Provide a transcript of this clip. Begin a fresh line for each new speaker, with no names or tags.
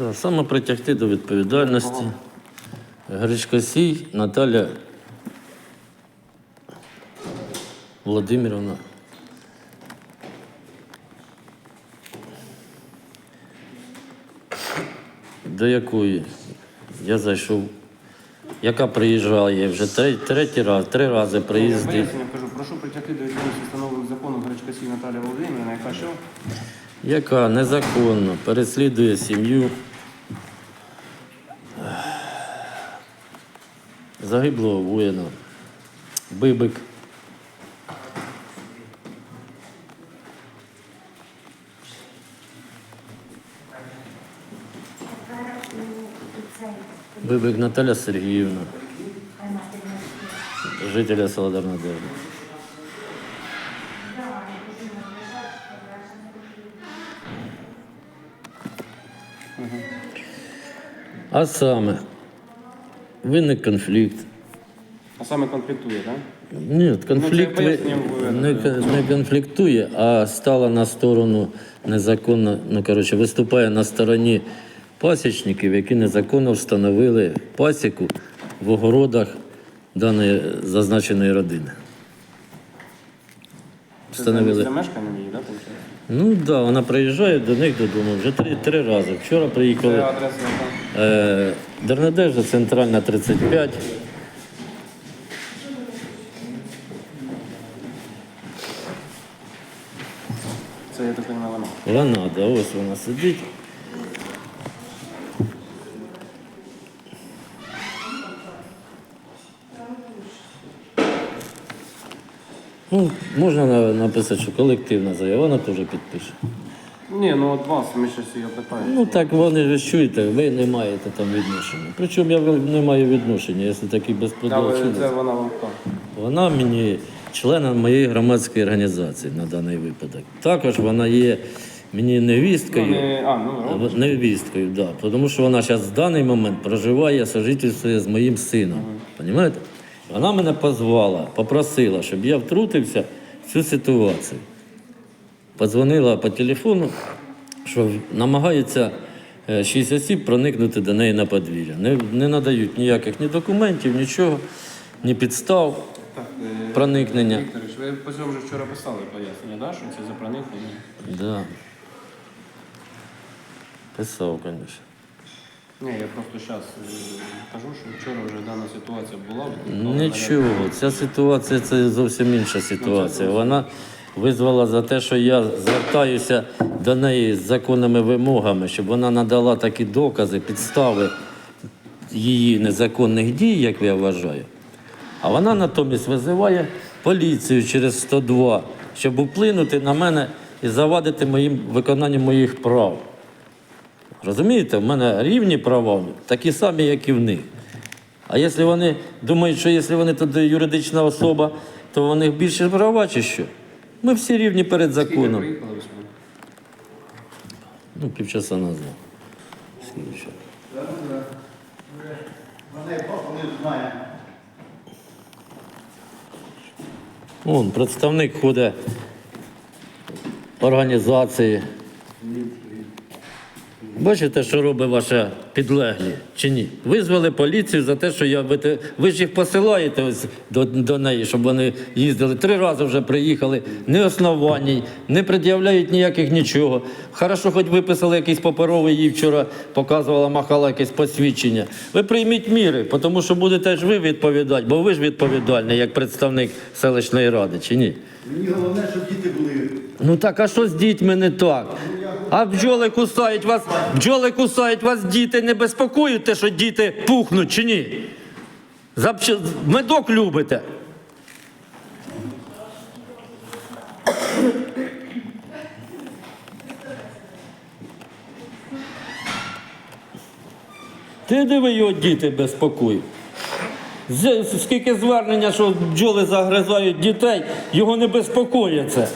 Да, саме притягти до відповідальності. Гречкосій Наталя Володимировна. До якої я зайшов, яка приїжджає вже третій, третій раз, три рази приїздить.
Пояснення кажу, прошу притягти до відповідності встановлених законом Гречкасій Наталія Володимирівна, яка що?
яка незаконно переслідує сім'ю загиблого воїна, Бибик. Бибик Наталя Сергіївна, жителя села Дарнадежна. А саме виник конфлікт.
А саме конфліктує, так?
Ні, конфлікт
ну,
не, не конфліктує, а стала на сторону незаконно, ну коротше, виступає на стороні пасічників, які незаконно встановили пасіку в огородах даної зазначеної родини.
Це
Встановили.
за мешканням її, так.
Ну так, да, вона приїжджає до них додому вже три, три рази. Вчора
Це
приїхали. Е, Дернадежа, центральна 35.
Це я так розумію, вона.
Вона, да, ось вона сидить. Ну, можна написати, що колективна заява, вона теж підпише.
Ні, ну от вас, ми щось її питаємо.
Ну так вони ж чуєте, ви не маєте там відношення. Причому я не маю відношення, якщо такий безпредел
Але це вона вам хто?
Вона мені членом моєї громадської організації на даний випадок. Також вона є мені невісткою.
Ну, не- а, ну,
Або Невісткою, да. Тому що вона зараз в даний момент проживає, сожительствує з моїм сином. Понімаєте? Вона мене позвала, попросила, щоб я втрутився в цю ситуацію. Подзвонила по телефону, що намагаються е, шість осіб проникнути до неї на подвір'я. Не, не надають ніяких ні документів, нічого, ні підстав
Так, е,
проникнення.
Вікторович, ви по цьому вже вчора писали пояснення, да, що це за проникнення?
Да. Писав, звісно.
Ні, я просто зараз кажу, що вчора вже дана ситуація була.
Нічого, ця ситуація це зовсім інша ситуація. Вона визвала за те, що я звертаюся до неї з законними вимогами, щоб вона надала такі докази, підстави її незаконних дій, як я вважаю. А вона натомість визиває поліцію через 102, щоб вплинути на мене і завадити моїм виконанням моїх прав. Розумієте, в мене рівні права, такі самі, як і в них. А якщо вони думають, що якщо вони тут юридична особа, то у них більше права чи що? Ми всі рівні перед законом. Ну, півчаса назад. Скільки ще?
Вона папа не знає.
Вон, представник ходить організації. Бачите, що робить ваша підлеглі чи ні? Визвали поліцію за те, що я ви, ви ж їх посилаєте ось до, до неї, щоб вони їздили. Три рази вже приїхали, не основаній, не пред'являють ніяких нічого. Хорошо, хоч виписали якийсь паперовий, їй вчора показувала, махала якесь посвідчення. Ви прийміть міри, тому що будете ж ви відповідати, бо ви ж відповідальний як представник селищної ради, чи ні?
Мені головне, щоб діти були.
Ну так, а що з дітьми не так? А бджоли кусають вас, бджоли кусають вас, діти не безпокоють те, що діти пухнуть чи ні? Медок любите. Ти диви його діти безпокоють. Скільки звернення, що бджоли загризають дітей, його не безпокоїть це.